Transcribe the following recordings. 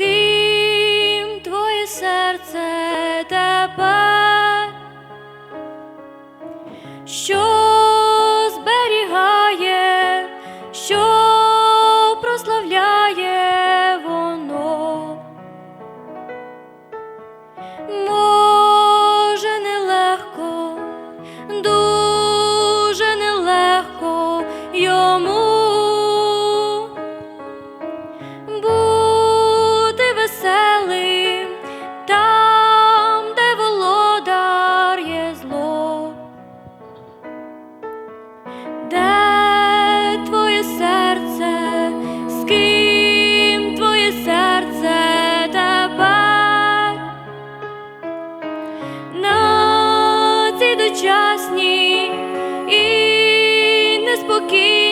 ким дочасній і неспокійній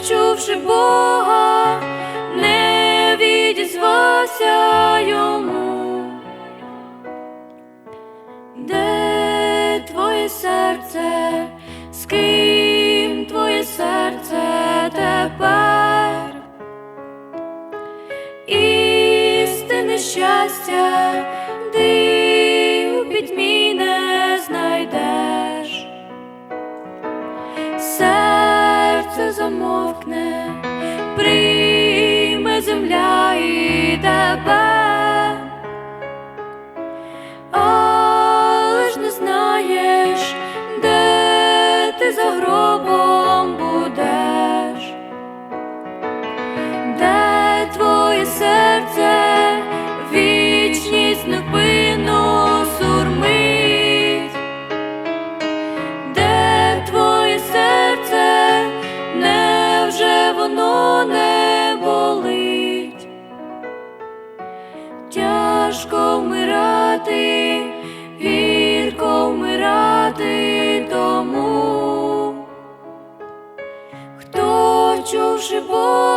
хто чувши Бога, не відізвався йому, де твоє серце, з ким твоє серце тепер, істинне щастя, замовкне, прийме земля і тебе, ж не знаєш, де ти за гробом будеш, де твоє серце вічність невпинно Тяжко вмирати, гірко вмирати тому, хто чувши Бога,